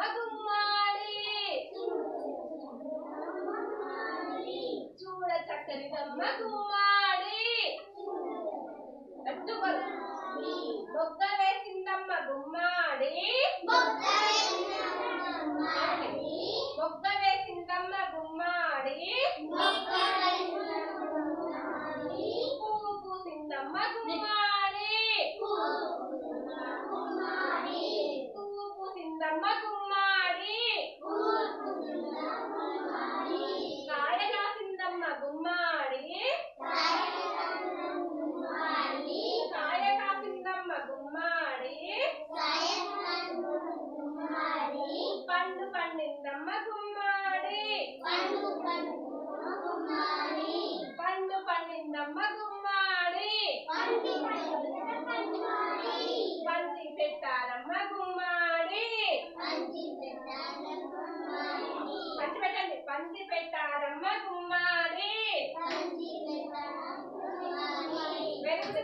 ಮಗುಮಾಳಿ ಚೂಡ ಚಕ್ಕರಿ ತಮ್ಮ పండు గుమ్మాడి పండు పండిందమ్మ గుమ్మాడి పంచి పెట్టారమ్మ గుమ్మాడి పంచి పెట్టండి పంచి పెట్టారమ్మ గుమ్మాడి వెనుక